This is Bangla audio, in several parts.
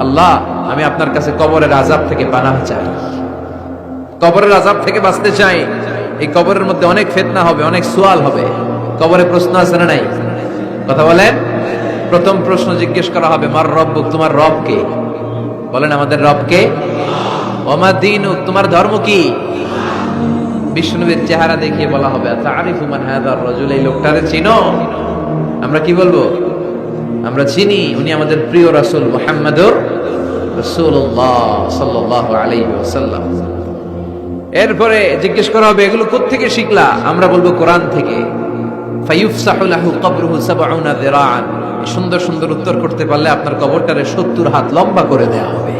আল্লাহ, আমি আপনার কাছে কবরের আজাব থেকে পানাহ চাই। কবরের আজাব থেকে বাঁচতে চাই, এই কবরের মধ্যে অনেক ফেতনা হবে, অনেক সুয়াল হবে। কবরে প্রশ্ন আছে না নাই? কথা বলেন? প্রথম প্রশ্ন জিজ্ঞেস করা হবে, মার রব, তোমার রব কে? বলেন, আমাদের রব কে? দিন, তোমার ধর্ম কি? বিষ্ণুবীর চেহারা দেখিয়ে বলা হবে আরিফু মান রজুল? এই লোকটারে চিনো? আমরা কি বলব? আমরা চিনি, উনি আমাদের প্রিয় রাসূল মুহাম্মাদুর এরপরে জিজ্ঞেস করা হবে, এগুলো কোত্থেকে শিখলা? আমরা বলব কোরআন থেকে। সুন্দর সুন্দর উত্তর করতে পারলে আপনার কবরটারে 70 হাত লম্বা করে দেয়া হবে।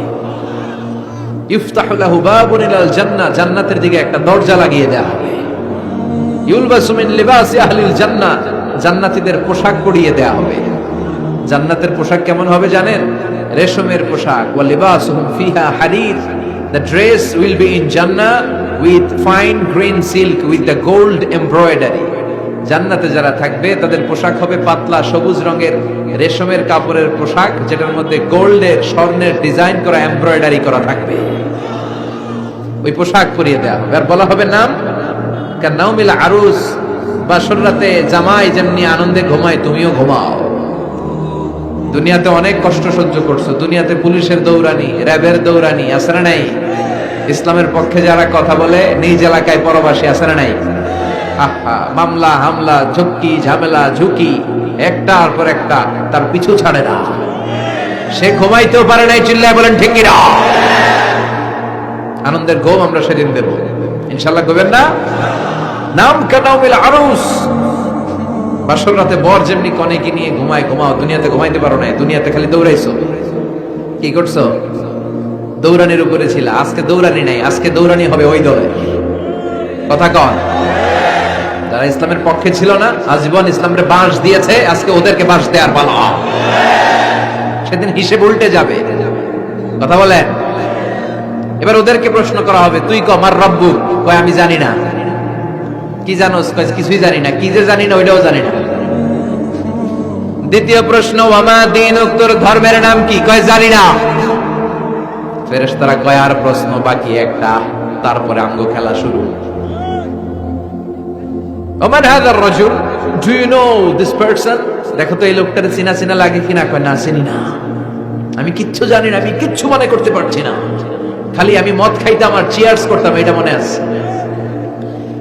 ইফতাহু লাহু বাবুন ইলাল জান্নাহ, জান্নাতের দিকে একটা দরজা লাগিয়ে দেয়া হবে। জান্নাতীদের পোশাক পরিয়ে দেয়া হবে। জান্নাতের পোশাক কেমন হবে জানেন? রেশমের পোশাক। ওয়া লিবাসুহুম ফিহা হারির the dress will be in Jannah with fine green silk with the gold embroidery জান্নাতে যারা থাকবে, তাদের পোশাক হবে পাতলা সবুজ রঙের রেশমের কাপড়ের পোশাক, যেটার মধ্যে গোল্ডের, স্বর্ণের ডিজাইন করা এমব্রয়ডারি করা থাকবে। ওই পোশাক পরিয়ে দেওয়া হবে। আর বলা হবে নাম? নাউমিল আরুস। বাসর রাতে জামাই যেমনি আনন্দে ঘুমায়, তুমিও ঘুমাও। দুনিয়াতে অনেক কষ্ট সহ্য করছ। দুনিয়াতে পুলিশের দৌড়ানি, র্যাবের দৌড়ানি না নাই? ইসলামের পক্ষে যারা কথা বলে, নিজ এলাকায় পরবাসী না নাই? মামলা, হামলা, ঝক্কি, ঝামেলা, ঝুঁকি, একটার পর একটা তার পিছু ছাড়ে না। সে ঘুমাইতেও পারে নাই, চিল্লায় বলেন, ঠিক না আনন্দের ঘুম আমরা সেদিন দেব। ইনশাল্লাহ ঘুমেন না? নাম কেন আরুস। বাসর রাতে বর যেমনি কনেকে নিয়ে ঘুমায়, ঘুমাও, দুনিয়াতে ঘুমাইতে পারো না দুনিয়াতে খালি দৌড়াইছো। কি করছ? দৌড়ানির উপরে ছিল, আজকে দৌড়ানি নাই, আজকে দৌড়ানি হবে ওই দলে। কথা কন। যারা ইসলামের পক্ষে ছিল না, আজীবন ইসলামের বাঁশ দিয়েছে, আজকে ওদেরকে বাঁশ দেওয়ার পালা। সেদিন হিসেব উল্টে যাবে। কথা বলেন। এবার ওদেরকে প্রশ্ন করা হবে, তুই ক আমার রব্বু? কয়, আমি জানি না। কি কয় কিছুই জানি না। কি যে জানি না, ওইটাও জানি না। দ্বিতীয় প্রশ্ন, ওয়ামা দিন তোর ধর্মের নাম কি? কয়, জানি না। ফেরেশতারা কয়, আর প্রশ্ন বাকি একটা। তারপরে আঙ্গ খেলা শুরু। ওমান হাদার রাজুল? Do you know this person দেখো তো, এই লোকটার চিনা চিনা লাগে কিনা? কয়, না, চিনি না। আমি কিচ্ছু জানি না, আমি কিচ্ছু মনে করতে পারছি না। খালি আমি মদ খাইতাম আর চিয়ার্স করতাম, এটা মনে আছে।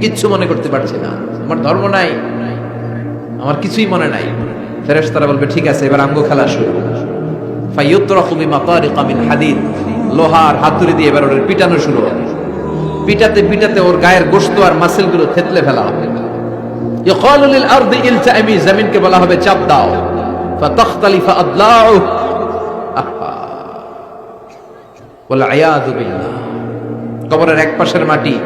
কিচ্ছু মনে করতে পারছি না। আমার ধর্ম নাই। আমার কিছুই মনে নাই। ফেরেস তারা বলবে, ঠিক আছে, এবার আঙ্গ খেলা শুরু ফাইয়ুতরাকু বিমাতারিকা মিন হাদিদ। লোহার হাতুড়ি দিয়ে এবার ওর পিটানো শুরু হবে। পিটাতে পিটাতে ওর গায়ের গোশত আর মাসেলগুলো থেতলে ফেলা হবে। ইকালু লিল আরদি ইলতাইমি জমিনকে বলা হবে, চাপ দাও। ফাতাখতালিফা আদলাউ। বলে আয়াদু বিল্লাহ। কবরের এক পাশের মাটি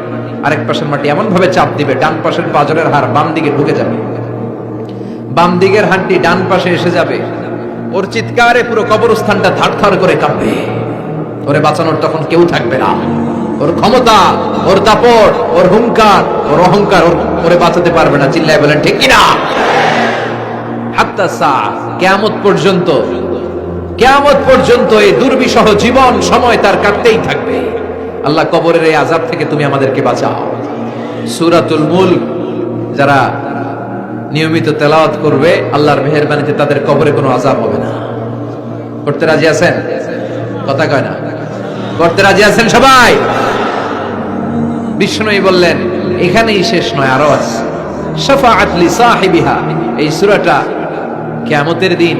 আরেক পাশের মাটি এমন ভাবে চাপ দিবে, ডান পাশের পাজরের হাড় বাম দিকে ঢুকে যাবে। বাম দিকের হাড্ডি ডান পাশে এসে যাবে। ওর চিৎকারে পুরো কবরস্থানটা থারথার করে কাঁপবে। ওরে বাঁচানোর তখন কেউ থাকবে না। ওর ক্ষমতা, ওর দাপট, ওর হুঙ্কার ওর অহংকার ওর বাঁচাতে পারবে না। চিল্লায় বলেন, ঠিক কিনা? কেয়ামত পর্যন্ত কেয়ামত পর্যন্ত এই দুর্বিষহ জীবন সময় তার কাটতেই থাকবে। আল্লাহ কবরের এই আজাব থেকে তুমি আমাদেরকে বাঁচাও। সুরাতুল মুল যারা নিয়মিত তেলাওয়াত করবে, আল্লাহর মেহেরবানিতে তাদের কবরে কোনো আজাব হবে না। করতে রাজি আছেন? কথা কয় না। করতে রাজি আছেন সবাই? বিষ্ণুই বললেন, এখানেই শেষ নয়, আরও আছে। শাফাআত লি সাহিবিহা। এই সূরাটা কিয়ামতের দিন,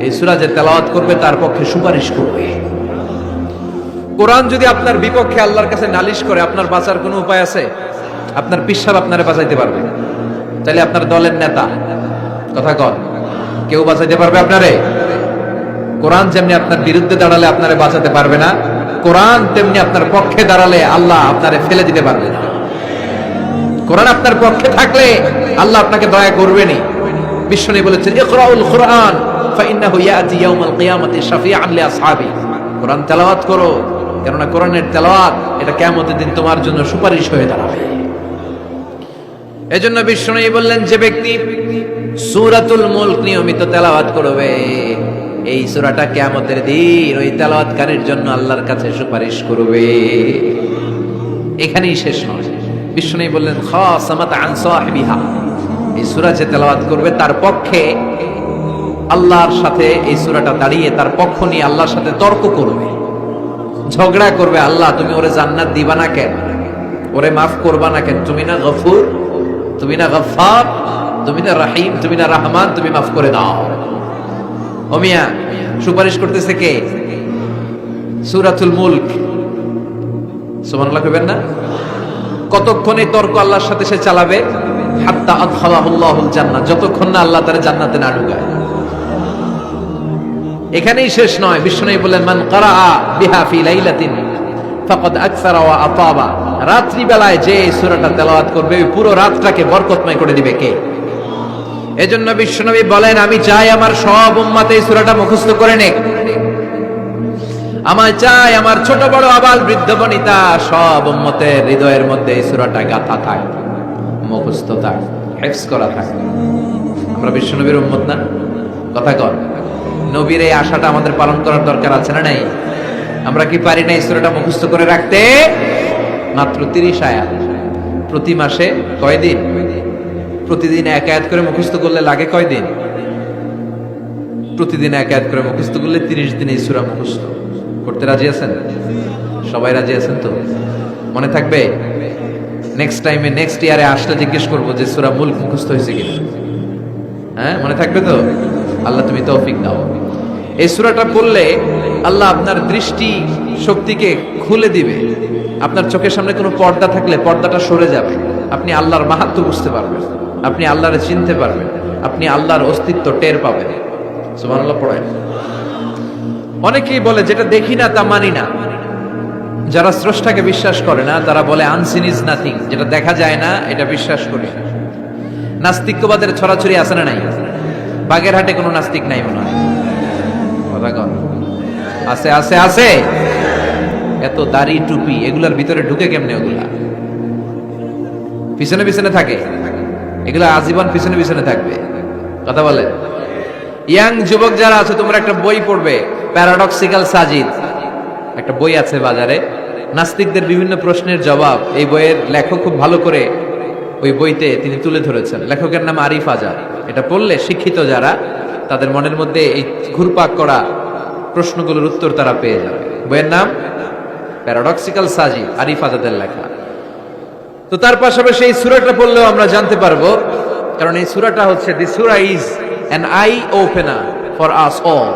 এই সূরা যে তেলাওয়াত করবে তার পক্ষে সুপারিশ করবে। কোরআন যদি আপনার বিপক্ষে আল্লাহর কাছে নালিশ করে, আপনার বাঁচার কোনো উপায় আছে? আপনার পিসাব আপনারে বাঁচাইতে পারবে। তাহলে আপনার দলের নেতা। কথা কন। কেউ বাঁচাইতে পারবে আপনারে? কোরআন যেমনি আপনার বিরুদ্ধে দাঁড়ালে আপনারে বাঁচাতে পারবে না, কোরআন তেমনি আপনার পক্ষে দাঁড়ালে আল্লাহ আপনারে ফেলে দিতে পারবে না। কোরআন আপনার পক্ষে থাকলে আল্লাহ আপনাকে দয়া করবেনই। বিশ্বনী বলেছেন, ইকরাউল কোরআন, ফাইন্নাহু ইয়াতি ইয়াউমাল কিয়ামাতি শাফিআন লিআসহাবি কোরআন তেলাওয়াত করো। কেননা কোরআনের তেলাওয়াত এটা কিয়ামতের দিন তোমার জন্য সুপারিশ হয়ে দাঁড়াবে। এজন্য বিষ্ণু বললেন, যে ব্যক্তি সূরাতুল মুলক নিয়মিত তেলাওয়াত করবে, এই সূরাটা কিয়ামতের দিন ওই তেলাওয়াতকারীর জন্য আল্লাহর কাছে সুপারিশ করবে। এখানেই শেষ নয় বিষ্ণু বললেন, খাসামাত আন সাহিবিহা। এই সুরা যে তেলাওয়াত করবে, তার পক্ষে আল্লাহর সাথে এই সুরাটা দাঁড়িয়ে, তার পক্ষ নিয়ে আল্লাহর সাথে তর্ক করবে। ঝগড়া করবে, আল্লাহ, তুমি ওরে জান্নাত দিবা না কেন? ওরে মাফ করবা না কেন? তুমি না গফুর, তুমি না গফার তুমি না রাহিম, তুমি না রহমান, তুমি মাফ করে দাও। অমিয়া সুপারিশ করতেছে কে? সুরাতুল মুলক। সুবহানাল্লাহ কইবেন না? কতক্ষণ তর্ক আল্লাহর সাথে সে চালাবে? হাত্তা আদখালাহুল্লাহুল জান্নাত যতক্ষণ না আল্লাহ তার জান্নাতে না ঢুকায়। এখানেই শেষ নয়। বিষ্ণু বললেন, মান কারা বিহা ফি লাইলাতিন ফাকাদ আকসারা ওয়া আতাবা। রাত্রি বেলায় যে সূরাটা তেলাওয়াত করবে, ওই পুরো রাতটাকে বরকতময় করে দিবে কে? এজন্য বিশ্বনবী বলেন, আমি চাই আমার সব উম্মাতে এই সূরাটা মুখস্থ করে নে আমার চাই আমার ছোট বড় আবাল বৃদ্ধ বনিতা সব উম্মতের হৃদয়ের মধ্যে এই সূরাটা গাথা থাক, মুখস্থ থাক হেফস করা থাক। আমরা বিশ্বনবীর উম্মত না? কথা কর নবীর এই আশাটা আমাদের পালন করার দরকার আছে না নাই? আমরা কি পারি না ইসরোটা মুখস্থ করে রাখতে? মাত্র তিরিশ আয়াত। প্রতি মাসে কয়দিন প্রতিদিন এক আয়াত করে মুখস্থ করলে লাগে কয়দিন প্রতিদিন এক আয়াত করে মুখস্থ করলে তিরিশ দিনে ইসুরা মুখস্থ। করতে রাজি আছেন? সবাই রাজি আছেন তো? মনে থাকবে? নেক্সট টাইমে নেক্সট ইয়ারে আসলে জিজ্ঞেস করব যে সুরা মূল মুখস্থ হয়েছে কিনা। হ্যাঁ মনে থাকবে তো? আল্লাহ তুমি তৌফিক দাও। এই সুরাটা পড়লে আল্লাহ আপনার দৃষ্টি শক্তিকে খুলে দিবে। আপনার চোখের সামনে কোনো পর্দা থাকলে পর্দাটা সরে যাবে। আপনি আল্লাহর মাহাত্ম বুঝতে পারবেন। আপনি আল্লাহরে চিনতে পারবেন। আপনি আল্লাহর অস্তিত্ব টের পাবেন। সুবহানাল্লাহ পড়ায় অনেকেই বলে, যেটা দেখি না, তা মানি না। যারা স্রষ্টাকে বিশ্বাস করে না, তারা বলে আনসিন ইজ নাথিং যেটা দেখা যায় না, এটা বিশ্বাস করি। না নাস্তিক্যবাদের ছড়াছড়ি আছে না নাই? বাগেরহাটে কোনো নাস্তিক নাই মনে হয়। আছে আছে আছে। এত দাড়ি, টুপি, এগুলার ভিতরে ঢুকে কেমনে ওগুলা? পিছনে পিছনে থাকে। এগুলা আজীবন পিছনে পিছনে থাকবে। কথা বলে ইয়াং যুবক যারা আছে, তোমরা একটা বই পড়বে প্যারাডক্সিক্যাল সাজিদ একটা বই আছে বাজারে। নাস্তিকদের বিভিন্ন প্রশ্নের জবাব। এই বইয়ের লেখক খুব ভালো করে ওই বইতে তিনি তুলে ধরেছেন। লেখকের নাম আরিফ আজাদ। এটা পড়লে শিক্ষিত যারা, তাদের মনের মধ্যে এই ঘুরপাক করা প্রশ্নগুলোর উত্তর তারা পেয়ে যাবে। বইয়ের নাম প্যারাডক্সিক্যাল সাজি, আরিফ আজাদের লেখা। তো তার পাশাপাশি এই সুরাটা পড়লেও আমরা জানতে পারব, কারণ এই সুরাটা হচ্ছে দি সুরা is an eye opener for us all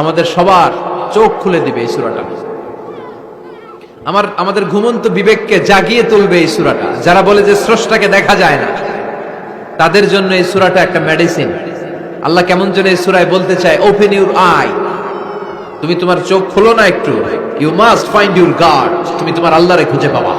আমাদের সবার চোখ খুলে দিবে এই সুরাটা। আমার, আমাদের ঘুমন্ত বিবেককে জাগিয়ে তুলবে এই সুরাটা। যারা বলে যে স্রষ্টাকে দেখা যায় না, তাদের জন্য এই সুরাটা একটা মেডিসিন আল্লাহ কেমন যেন এই সুরায় বলতে চায় ওপেন ইউর আই তুমি তোমার চোখ খোলো না একটু। You must find your god তুমি তোমার আল্লাহরে খুঁজে পাবা।